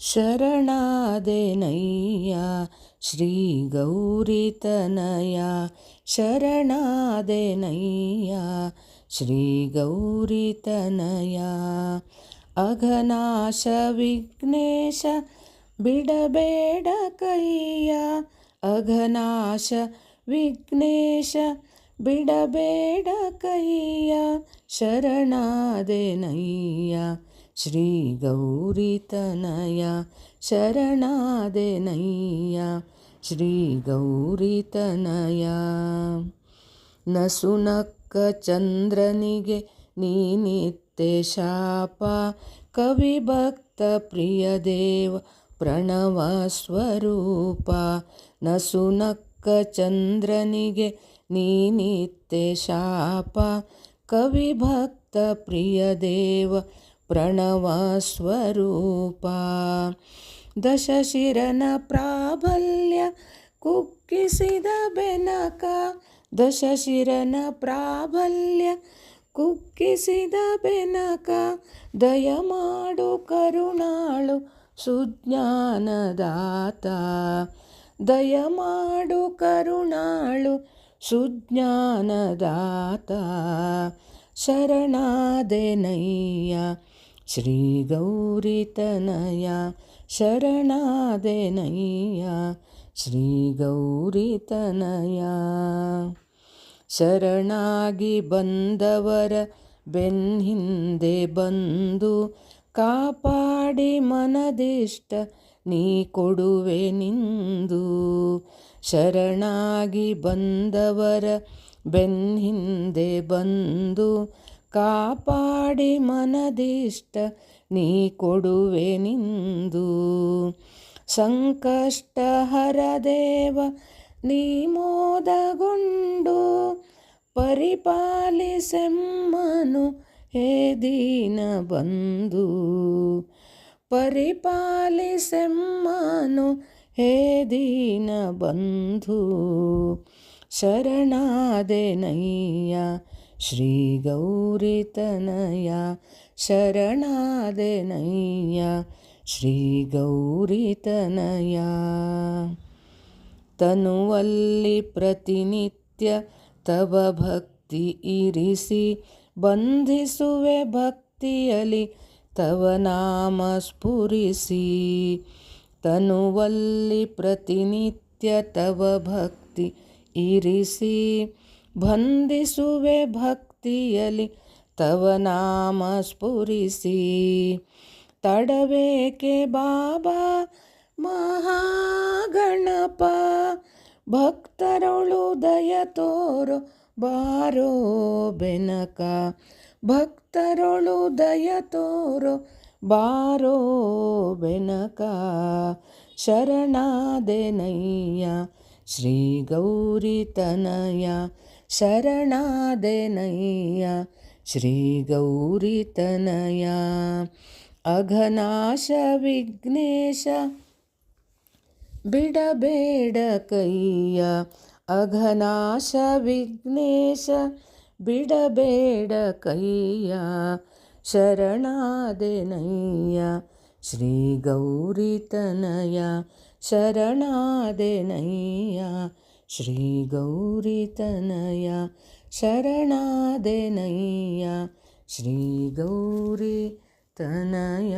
ಶರಣಾದೆನಯ್ಯ, ಶ್ರೀ ಗೌರಿತನಯ ಶರಣಾದೆನಯ್ಯ, ಶ್ರೀ ಗೌರಿತನಯ ಅಘನಾಶ ವಿಘ್ನೇಶ, ಬಿಡಬೇಡ ಕೈಯ. ಅಘನಾಶ ವಿಘ್ನೇಶ, ಬಿಡಬೇಡ ಕೈಯ. ಶರಣಾದೆನಯ್ಯ ಶ್ರೀ ಗೌರಿತನಯ ಶರಣಾದೆನಯ್ಯ ಶ್ರೀ ಗೌರಿತನಯ ನಸುನಕ್ಕ ಚಂದ್ರನಿಗೆ ನೀನಿತ್ತೆ ಶಾಪ. ಕವಿ ಭಕ್ತ ಪ್ರಿಯ ದೇವ ಪ್ರಣವ ಸ್ವರೂಪ. ನಸುನಕ್ಕ ಚಂದ್ರನಿಗೆ ನೀನಿತ್ತೆ ಶಾಪ. ಕವಿ ಭಕ್ತ ಪ್ರಿಯ ದೇವ ಪ್ರಣವ ಸ್ವರೂಪ ದಶಶಿರನ ಪ್ರಾಬಲ್ಯ ಕುಕ್ಕಿಸಿದ ಬೆನಕ. ದಶಶಿರನ ಪ್ರಾಬಲ್ಯ ಕುಕ್ಕಿಸಿದ ಬೆನಕ. ದಯಮಾಡು ಕರುಣಾಳು ಸುಜ್ಞಾನದಾತ. ದಯಮಾಡು ಕರುಣಾಳು ಸುಜ್ಞಾನದಾತ. ಶರಣಾದೆನಯ್ಯ ಶ್ರೀ ಗೌರಿತನಯ ಶರಣಾದೆನಯ್ಯ ಶ್ರೀ ಗೌರಿತನಯ ಶರಣಾಗಿ ಬಂದವರ ಬೆನ್ನಿಂದೆ ಬಂದು ಕಾಪಾಡಿ ಮನದಿಷ್ಟ ನೀ ಕೊಡುವೆ ನಿಂದು. ಶರಣಾಗಿ ಬಂದವರ ಬೆನ್ನಿಂದೆ ಬಂದು ಕಾಪಾಡಿ ಮನದಿಷ್ಟ ನೀ ಕೊಡುವೆ ನಿಂದು. ಸಂಕಷ್ಟ ಹರದೇವ ನೀ ಮೋದಗೊಂಡು ಪರಿಪಾಲಿಸೆಮ್ಮನು ಹೇ ದೀನ ಬಂದು ಪರಿಪಾಲಿಸೆಮ್ಮನು ಹೇ ದೀನ ಬಂಧು. ಶರಣಾದೆನಯ್ಯ ಶ್ರೀ ಗೌರಿತನಯ ಶರಣಾದೆನಯ್ಯ ಶ್ರೀ ಗೌರಿತನಯ ತನುವಲ್ಲಿ ಪ್ರತಿನಿತ್ಯ ತವ ಭಕ್ತಿ ಇರಿಸಿ, ಬಂಧಿಸುವೆ ಭಕ್ತಿಯಲಿ ತವ ನಾಮ ಸ್ಫುರಿಸಿ. ತನುವಲ್ಲಿ ಪ್ರತಿನಿತ್ಯ ತವ ಭಕ್ತಿ ಇರಿಸಿ ಬಂಧಿಸುವೆ ಭಕ್ತಿಯಲಿ ತವ ನಾಮ ಸ್ಫುರಿಸಿ. ತಡಬೇಕೆ ಬಾಬಾ ಮಹಾಗಣಪ? ಭಕ್ತರೊಳು ದಯ ತೋರೋ ಬಾರೋ ಬೆನಕ. ಭಕ್ತರೊಳು ದಯ ತೋರೋ ಬಾರೋ ಬೆನಕ. ಶರಣಾದೆನಯ್ಯ, ಶ್ರೀ ಗೌರಿತನಯ ಶರಣಾದೆನಯ್ಯ ಶ್ರೀ ಗೌರಿತನಯ ಅಘನಾಶ ವಿಘ್ನೇಶ ಬಿಡಬೇಡ ಕೈಯ ಅಘನಾಶ ವಿಘ್ನೇಶ ಬಿಡಬೇಡ ಕೈಯ ಶರಣಾದೆನಯ್ಯ ಶ್ರೀ ಗೌರಿತನಯ ಶರಣಾದೆನಯ್ಯ ಶ್ರೀ ಗೌರಿತನಯ ಶರಣಾದೆನಯ್ಯ ಶ್ರೀ ಗೌರಿ ತನಯ